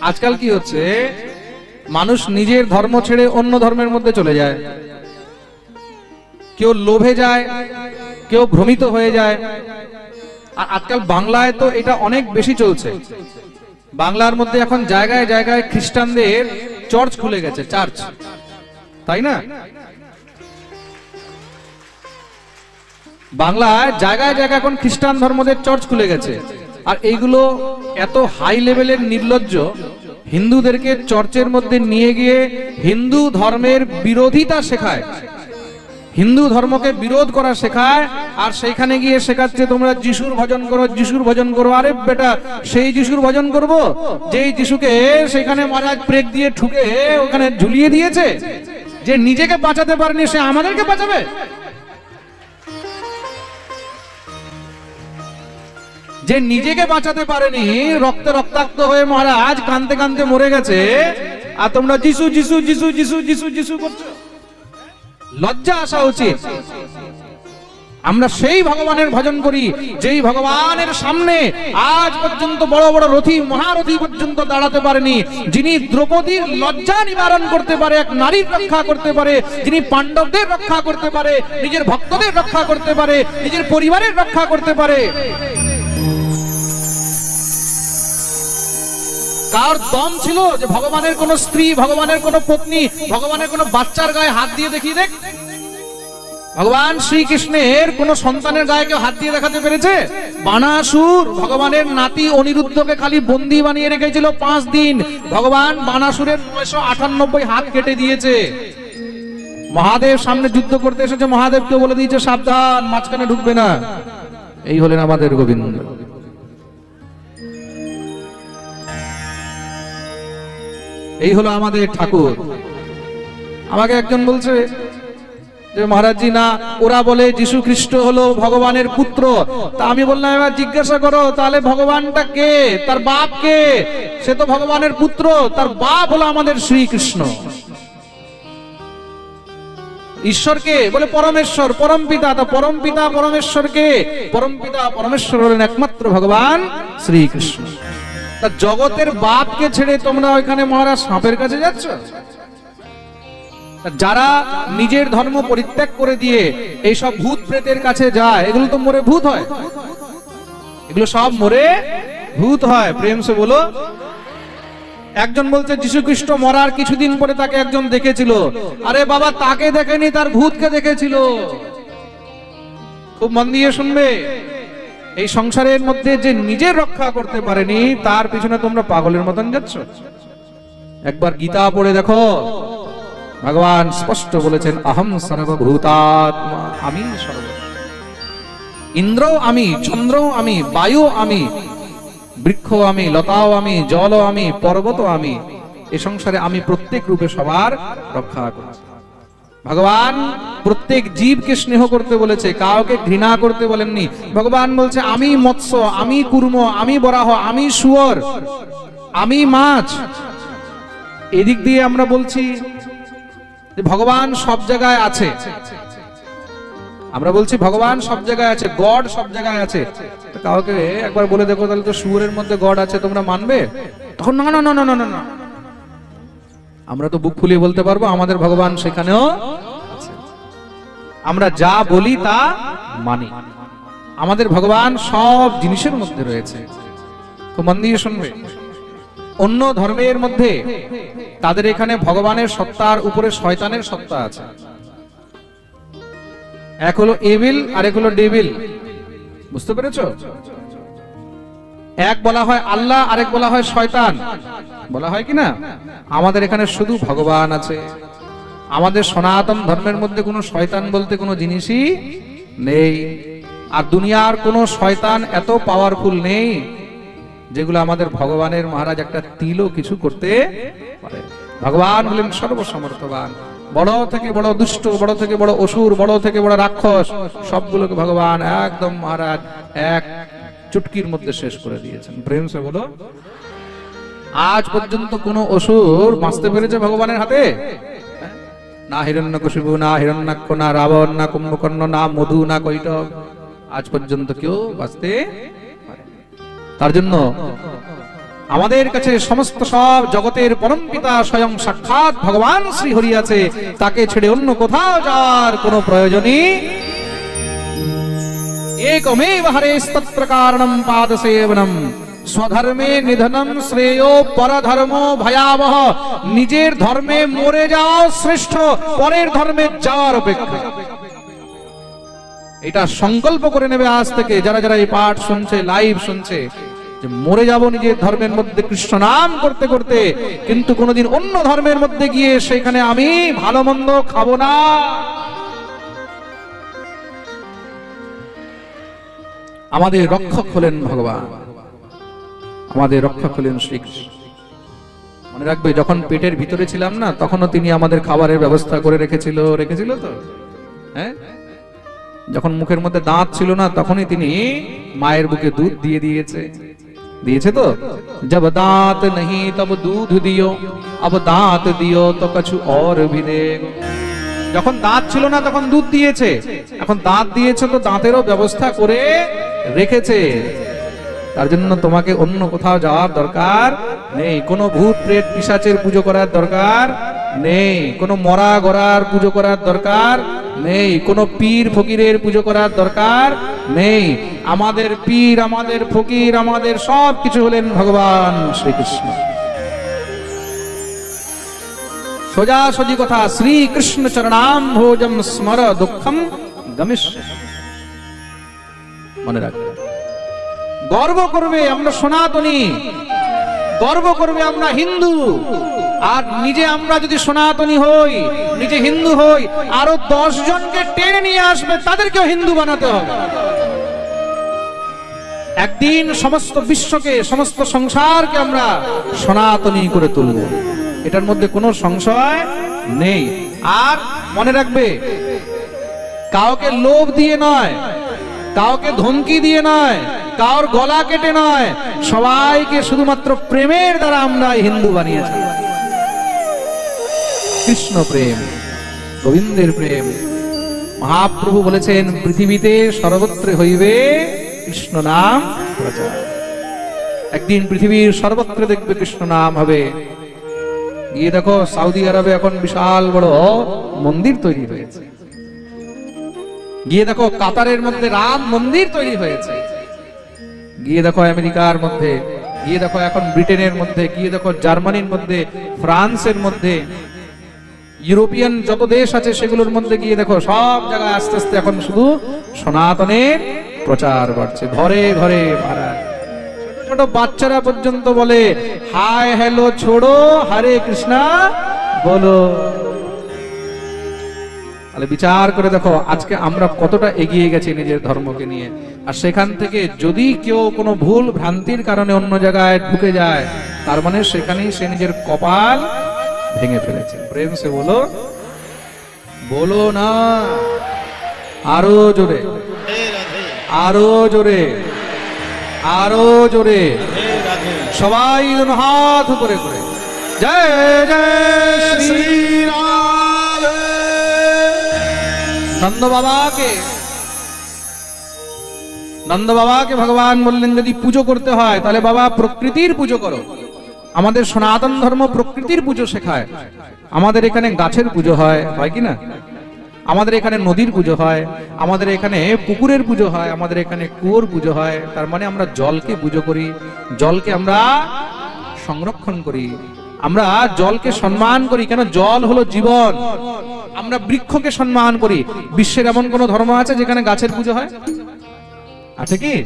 আজকাল কি হচ্ছে? মানুষ নিজের ধর্ম ছেড়ে অন্য ধর্মের মধ্যে চলে যায়। কেউ লোভে যায়, কেউ ভ্রমিত হয়ে যায়। আর আজকাল বাংলায় তো এটা অনেক বেশি চলছে। বাংলার মধ্যে এখন জায়গায় জায়গায় খ্রিস্টানদের চার্চ খুলে গেছে চার্চ তাই না? বাংলায় জায়গায় জায়গায় এখন খ্রিস্টান ধর্মদের চার্চ খুলে গেছে। আর এইগুলো এত হাই লেভেলের নির্লজ্জ, হিন্দুদেরকে চর্চের মধ্যে নিয়ে গিয়ে হিন্দু ধর্মের বিরোধিতা শেখায়। হিন্দু ধর্মকে বিরোধ করা শেখায়, আর সেইখানে গিয়ে শেখাচ্ছে তোমরা যিশুর ভজন করো, যিশুর ভজন করো। আরে বেটা, সেই যিশুর ভজন করব? যেই যিশুকে সেখানে মহারাজ ব্রেক দিয়ে ঠুকে ওখানে ঝুলিয়ে দিয়েছে। যে নিজেকে বাঁচাতে পারেনি, সে আমাদেরকে বাঁচাবে? যে নিজেকে বাঁচাতে পারেনি, রক্তে রক্তাক্ত হয়ে মহারাজ কানতে কানতে মরে গেছে। আর তোমরা যিশু যিশু যিশু যিশু যিশু যিশু করছ। লজ্জা আসা উচিত। আমরা সেই ভগবানের ভজন করি, যেই ভগবানের সামনে আজ পর্যন্ত বড় বড় রথী, মহারথী পর্যন্ত দাঁড়াতে পারেনি। যিনি দ্রৌপদীর লজ্জা নিবারণ করতে পারে, এক নারীর রক্ষা করতে পারে, যিনি পাণ্ডবদের রক্ষা করতে পারে, নিজের ভক্তদের রক্ষা করতে পারে, নিজের পরিবারের রক্ষা করতে পারে। কার দম ছিল যে ভগবানের কোন স্ত্রী, ভগবানের কোন পত্নী, ভগবানের কোন বাচ্চার গায়ে হাত দিয়ে দেখিয়ে দেখ? ভগবান শ্রীকৃষ্ণের কোন সন্তানের গায়ে কেউ হাত দিয়ে দেখাতে পেরেছে? বানাসুর ভগবানের নাতি অনিরুদ্ধকে খালি বন্দি বানিয়ে রেখেছিল পাঁচ দিন। ভগবান বানাসুরের নয়শো আটানব্বই হাত কেটে দিয়েছে। মহাদেব সামনে যুদ্ধ করতে এসেছে। মহাদেবকে বলে দিয়েছে, সাবধান, মাঝখানে ঢুকবে না। এই হলেন আমাদের গোবিন্দ। এই হলো আমাদের ঠাকুর। আমাকে একজন বলছে যে, মহারাজজি, না, ওরা বলে যিশু খ্রিস্ট হলো ভগবানের পুত্র। তা আমি বললাম, এবার জিজ্ঞাসা করো, তাহলে ভগবানটা কে? তার বাপ কে? সে তো ভগবানের পুত্র, তার বাপ হলো আমাদের শ্রীকৃষ্ণ। ঈশ্বরকে বলে পরমেশ্বর, পরম পিতা। তা পরম পিতা পরমেশ্বরকে পরম পিতা, পরমেশ্বর হলেন একমাত্র ভগবান শ্রীকৃষ্ণ। তা জগতের বাপকে ছেড়ে তোমরা ওইখানে মহারাজ সাপের কাছে যাচ্ছ? যারা নিজের ধর্ম পরিত্যাগ করে দিয়ে এইসব ভূত প্রেতের কাছে যায়, এগুলো তো মরে ভূত হয়। এগুলো সব মরে ভূত হয়। প্রেম সে বলো। একজন বলছে যীশু খ্রিস্ট মরার কিছুদিন পরে তাকে একজন দেখেছিল। আরে বাবা, তাকে দেখেনি, তার ভূতকে দেখেছিল। খুব মন দিয়ে শুনবে। এই সংসারের মধ্যে যে নিজের রক্ষা করতে পারেনি, তার পিছনে তোমরা পাগলের মতন যাচ্ছ। একবার গীতা পড়ে দেখো। ভগবান স্পষ্ট বলেছেন অহম সর্বভূতাত্মা, আমি ইন্দ্র আমি চন্দ্র আমি বায়ু আমি বৃক্ষ আমি, লতাও আমি জল আমি পর্বত আমি, এ সংসারে আমি প্রত্যেক রূপে সবার রক্ষা করছি। ভগবান প্রত্যেক জীবকে স্নেহ করতে বলেছে, কাউকে ঘৃণা করতে বলেননি। ভগবান বলছে, আমি মৎস্য, আমি কুর্ম, আমি বরাহ, আমি শুয়োর, আমি মাছ। এদিক দিয়ে আমরা বলছি যে ভগবান সব জায়গায় আছে। আমরা বলছি, ভগবান সব জায়গায় আছে, গড সব জায়গায় আছে। কাউকে একবার বলে দেখো, তাহলে তো শুয়োরের মধ্যে গড আছে, তোমরা মানবে? তখন, না না না না না না আমরা তো বুক ফুলিয়ে বলতে পারব, আমাদের ভগবান সেখানেও আমরা যা বলি তা মানি। আমাদের ভগবান সব জিনিসের মধ্যে রয়েছে। তো মন দিয়ে শুনবে। অন্য ধর্মের মধ্যে তাদের এখানে ভগবানের সত্তার উপরে শয়তানের সত্তা আছে। এক হলো এভিল আর এক হলো ডেভিল বুঝতে পেরেছ? এক বলা হয় আল্লাহ, আরেক বলা হয় শয়তান। বলা হয় কি না? আমাদের এখানে শুধু ভগবান আছে। আমাদের সনাতন ধর্মের মধ্যে কোনো শয়তান বলতে কোনো জিনিসই নেই। আর দুনিয়ার কোনো শয়তান এত পাওয়ারফুল নেই, যেগুলো আমাদের ভগবানের মহারাজ একটা তিলও কিছু করতে পারে। ভগবান হলেন সর্বসমর্থবান। বড় থেকে বড় দুষ্ট, বড় থেকে বড় অসুর, বড় থেকে বড় রাক্ষস, সবগুলোকে ভগবান একদম মহারাজ এক চুটকির মধ্যে শেষ করে দিয়েছেন। প্রেম সে বলো, আজ পর্যন্ত কোন অসুর বাঁচতে পেরেছে ভগবানের হাতে? না হিরণ্যকশিপু, না হিরণ্যাক্ষ, না রাবণ, না কুম্ভকর্ণ, না মধু, না কৈটব। আজ পর্যন্ত কেউ বাঁচতে তার জন্য আমাদের কাছে সমস্ত সব জগতের পরম পিতা স্বয়ং সাক্ষাৎ ভগবান শ্রী হরি আছে। তাকে ছেড়ে অন্য কোথাও যাওয়ার কোনো প্রয়োজনই কারণম পাদ সেবনম স্বধর্মে নিধনম শ্রেয় পরধর্ম ভয়াবহ নিজের ধর্মে মরে যাওয়া শ্রেষ্ঠ পরের ধর্মে যাওয়ার অপেক্ষা। এটা সংকল্প করে নেবে আজ থেকে, যারা যারা এই পাঠ শুনছে লাইভ শুনছে, যে মরে যাব নিজের ধর্মের মধ্যে কৃষ্ণ নাম করতে করতে, কিন্তু কোনোদিন অন্য ধর্মের মধ্যে গিয়ে সেখানে আমি ভালো মন্দ খাব না। আমাদের রক্ষক হলেন ভগবান। আমাদের রক্ষক হলেন শ্রীকৃষ্ণ। মনে রাখবে, যখন পেটের ভিতরে ছিলাম না, তখনও তিনি আমাদের খাবারের ব্যবস্থা করে রেখেছিল রেখেছিল তো? হ্যাঁ? যখন মুখের মধ্যে দাঁত ছিল না, তখনই তিনি মায়ের বুকে দুধ দিয়ে দিয়েছে। দিয়েছে তো? জব দাঁত নেই, তব দুধ দিও, আব দাঁত দিও, তো কিছু অর ভি যখন দাঁত ছিল না, তখন দুধ দিয়েছে। এখন দাঁত দিয়েছে, তো দাঁতেরও ব্যবস্থা করে রেখেছে। তার জন্য তোমাকে অন্য কোথাও যাওয়ার দরকার নেই। কোনো ভূত, প্রেত, পিসাচের পুজো করার দরকার নেই। কোনো মরা গড়ার পুজো করার দরকার নেই। কোনো পীর, ফকিরের পুজো করার দরকার নেই। আমাদের পীর, আমাদের ফকির, আমাদের সব কিছু হলেন ভগবান শ্রীকৃষ্ণ। সোজা সোজি কথা, শ্রীকৃষ্ণ চরণাম ভোজম স্মর দুঃখম গমিস মনে রাখবে। গর্ব করবে আমরা সনাতনী। গর্ব করবে আমরা হিন্দু। আর নিজে আমরা যদি সনাতনী হই, নিজে হিন্দু হই, আরও দশ জনকে টেনে নিয়ে আসবে, তাদেরকেও হিন্দু বানাতে হবে। একদিন সমস্ত বিশ্বকে, সমস্ত সংসারকে আমরা সনাতনী করে তুলব। এটার মধ্যে কোনো সংশয় নেই। আর মনে রাখবে, কাউকে লোভ দিয়ে নয় কাউকে ধমকি দিয়ে নয়, কাউর গলা কেটে নয়, সবাইকে শুধুমাত্র প্রেমের দ্বারা আমরা হিন্দু বানিয়েছি। কৃষ্ণ প্রেম, গোবিন্দের প্রেম। মহাপ্রভু বলেছেন, পৃথিবীতে সর্বত্র হইবে কৃষ্ণ নাম প্রচার। একদিন পৃথিবীর সর্বত্র দেখবে কৃষ্ণ নাম হবে। গিয়ে দেখো সৌদি আরবে এখন বিশাল বড় মন্দির তৈরি হয়েছে। গিয়ে দেখো কাতারের মধ্যে রাম মন্দির তৈরি হয়েছে। গিয়ে দেখো আমেরিকার মধ্যে, গিয়ে দেখো এখন ব্রিটেনের মধ্যে, গিয়ে দেখো জার্মানির মধ্যে, ফ্রান্সের মধ্যে। ইউরোপিয়ান যত দেশ আছে সেগুলোর মধ্যে গিয়ে দেখো সব জায়গায় আস্তে আস্তে এখন শুধু সনাতনের প্রচার বাড়ছে। ঘরে ঘরে মহারাজ ছোট বাচ্চারা পর্যন্ত বলে হাই হ্যালো, ছোড়ো, হরে কৃষ্ণা, বলো। তাহলে বিচার করে দেখো, আজকে আমরা কতটা এগিয়ে গেছি নিজের ধর্মকে নিয়ে। আর সেখান থেকে যদি কেউ কোনো ভুল ভ্রান্তির কারণে অন্য জায়গায় ঢুকে যায়, তার মানে সেখানেই সে নিজের কপাল ভেঙে ফেলেছে। প্রেম সে বলো বলো না। আরও জোরে আরও জোরে আরও জোরে। সবাই হাত করে করে। জয় জয়, শ্রী নন্দ বাবাকে নন্দ বাবাকে ভগবান বললেন, যদি পুজো করতে হয়, তাহলে বাবা প্রকৃতির পুজো করো। আমাদের সনাতন ধর্ম প্রকৃতির পুজো শেখায়। আমাদের এখানে গাছের পুজো হয় হয় কি না? আমাদের এখানে নদীর পুজো হয়, আমাদের এখানে পুকুরের পুজো হয়, আমাদের এখানে কুয়োর পুজো হয়। তার মানে আমরা জলকে পুজো করি, জলকে আমরা সংরক্ষণ করি। আমরা জলকে সম্মান করি, কেন? জল হলো জীবন। আমরা বৃক্ষকে সম্মান করি। বিশ্বের এমন কোন ধর্ম আছে যেখানে গাছের পুজো হয়? আছে কি?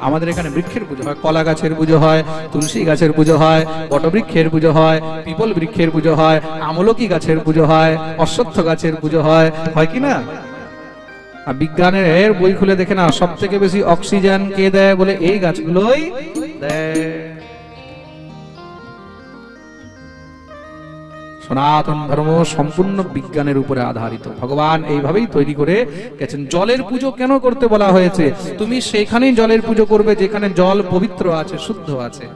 আমাদের এখানে বৃক্ষের পুজো হয়, কলা গাছের পুজো হয়, তুলসী গাছের পুজো হয়, বটবৃক্ষের পুজো হয়, পিপল বৃক্ষের পুজো হয়, আমলকি গাছের পুজো হয়, অশ্বত্থ গাছের পুজো হয়। হয় কি না? আর বিজ্ঞানের এর বই খুলে দেখে না সব থেকে বেশি অক্সিজেন কে দেয় বলে এই গাছগুলোই দেয়। সনাতন ধর্ম সম্পূর্ণ বিজ্ঞানের উপরে আধারিত। ভগবান এইভাবেই তৈরি করে গেছেন। জলের পুজো কেন করতে বলা হয়েছে? তুমি সেখানেই জলের পুজো করবে যেখানে জল পবিত্র আছে, শুদ্ধ আছে।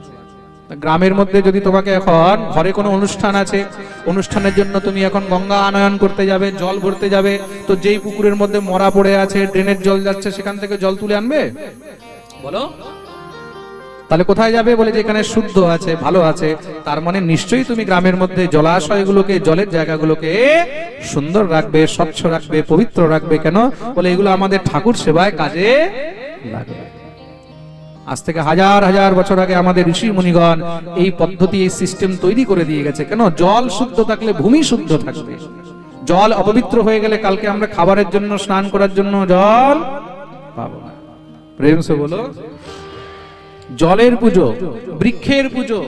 গ্রামের মধ্যে যদি তোমাকে এখন ঘরে কোনো অনুষ্ঠান আছে, অনুষ্ঠানের জন্য তুমি এখন গঙ্গা আনয়ন করতে যাবে, জল ভরতে যাবে, তো যেই পুকুরের মধ্যে মরা পড়ে আছে, ড্রেনের জল যাচ্ছে, সেখান থেকে জল তুলে আনবে? বলো। তাহলে কোথায় যাবে বলে যে এখানে শুদ্ধ আছে, ভালো আছে? তার মানে নিশ্চয়ই তুমি গ্রামের মধ্যে জলাশয়গুলোকে, জলের জায়গাগুলোকে সুন্দর রাখবে, স্বচ্ছ রাখবে, পবিত্র রাখবে কেন? বলে এগুলো আমাদের ঠাকুর সেবায় কাজে লাগবে আজ থেকে হাজার হাজার বছর আগে আমাদের ঋষি মুনিগণ এই পদ্ধতি, এই সিস্টেম তৈরি করে দিয়ে গেছে। কেন? জল শুদ্ধ থাকলে ভূমি শুদ্ধ থাকবে। জল অপবিত্র হয়ে গেলে কালকে আমরা খাবারের জন্য, স্নান করার জন্য জল পাবো না। প্রেম সে বলো জলের পুজো, বৃক্ষের পুজো,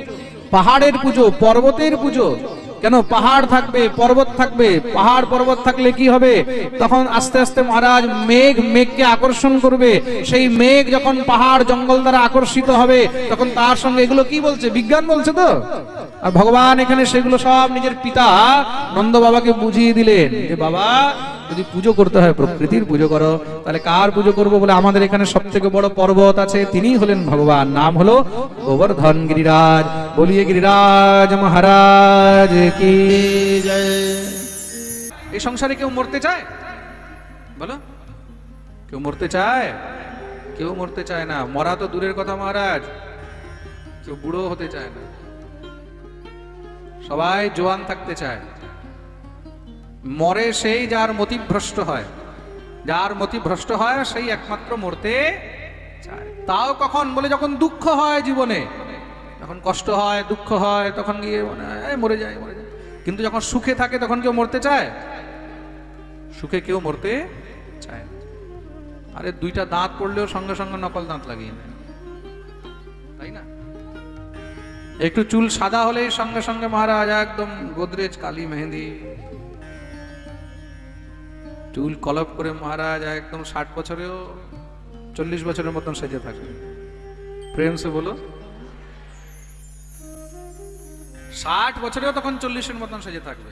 পাহাড়ের পুজো, পর্বতের পুজো। কেন পাহাড় থাকবে, পর্বত থাকবে? পাহাড়, পর্বত থাকলে কি হবে? তখন আস্তে আস্তে মহারাজ মেঘ, মেঘকে আকর্ষণ করবে। সেই মেঘ যখন পাহাড়, জঙ্গল দ্বারা আকর্ষিত হবে, তখন তার সঙ্গে এগুলো কি বলছে? বিজ্ঞান বলছে তো? আর ভগবান এখানে সেগুলো সব নিজের পিতা নন্দ বাবাকে বুঝিয়ে দিলেন যে বাবা, যদি পুজো করতে হয়, প্রকৃতির পুজো করো, তাহলে কার পুজো করব বলে আমাদের এখানে সব থেকে বড় পর্বত আছে? তিনি হলেন ভগবান, নাম হলো গোবর্ধন গিরিরাজ। বলিয়ে গিরিরাজ মহারাজ কি জয়। এই সংসারে কেউ মরতে চায়? বলো। কেউ মরতে চায়? কেউ মরতে চায় না। মরা তো দূরের কথা মহারাজ। কেউ বুড়ো হতে চায় না। সবাই জোয়ান থাকতে চায়। মরে সেই যার মতিভ্রষ্ট হয়। যার মতিভ্রষ্ট হয়, সেই একমাত্র মরতে চায়। তাও কখন? বলে যখন দুঃখ হয় জীবনে। যখন কষ্ট হয়, দুঃখ হয়, তখন গিয়ে মনে মরে যায় মরে যায়। কিন্তু যখন সুখে থাকে, তখন কেউ মরতে চায়? সুখে কেউ মরতে চায় আরে দুইটা দাঁত পড়লেও সঙ্গে সঙ্গে নকল দাঁত লাগিয়ে নেয়। একটু চুল সাদা হলেই সঙ্গে সঙ্গে মহারাজ একদম গোদরেজ কালি মেহেন্দি। চুল কলপ করে মহারাজ একদম ষাট বছরেও চল্লিশ বছরের মতন সেজে থাকে। প্রেম সে বলো। ষাট বছরেও তখন চল্লিশের মতন সেজে থাকবে।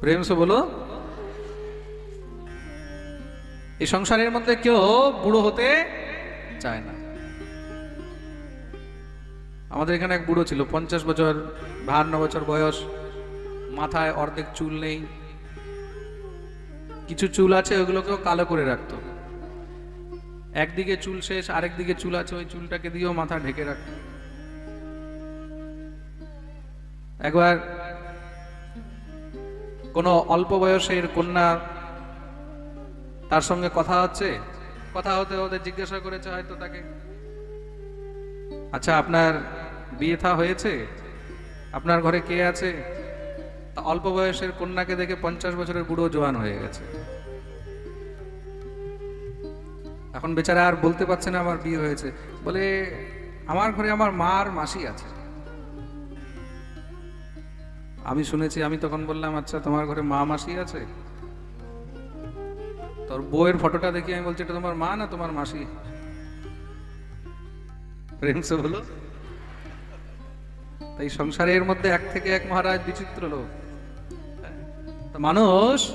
প্রেম সে বলো। এই সংসারের মধ্যে কেউ বুড়ো হতে চায় না। আমাদের এখানে এক বুড়ো ছিল, পঞ্চাশ বছর, বাহান্ন বছর বয়স, মাথায় অর্ধেক চুল নেই। কিছু চুল আছে, ওগুলোকেও কালো করে রাখতো। একদিকে চুল শেষ আরেক দিকে চুল আছে, ওই চুলটাকে দিয়েও মাথা ঢেকে রাখতো। একবার কোনো অল্প বয়সের কন্যা তার সঙ্গে কথা হচ্ছে? কথা হতে হতে জিজ্ঞাসা করেছে হয়তো তাকে আচ্ছা আপনার বিয়ে থা হয়েছে? আপনার ঘরে কে আছে? অল্প বয়সের কন্যাকে দেখে পঞ্চাশ বছরের বুড়ো জোয়ান হয়ে গেছে। এখন বেচারা আর বলতে পারছে না আমার বিয়ে হয়েছে। বলে, আমার ঘরে আমার মা আর মাসি আছে। আমি শুনেছি, আমি তখন বললাম আচ্ছা তোমার ঘরে মা মাসি আছে? তোর বউয়ের ফটোটা দেখি আমি বলছি, এটা তোমার মা না তোমার মাসি? প্রেম সে বলো তাই সংসারের মধ্যে এক থেকে এক মহারাজ বিচিত্র লোক। মানুষ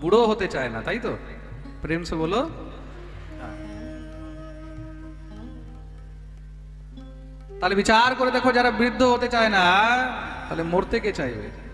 বুড়ো হতে চায় না, তাই তো? প্রেম সে বলো। তাহলে বিচার করে দেখো যারা বৃদ্ধ হতে চায় না, তাহলে মরতে কে চাইবে?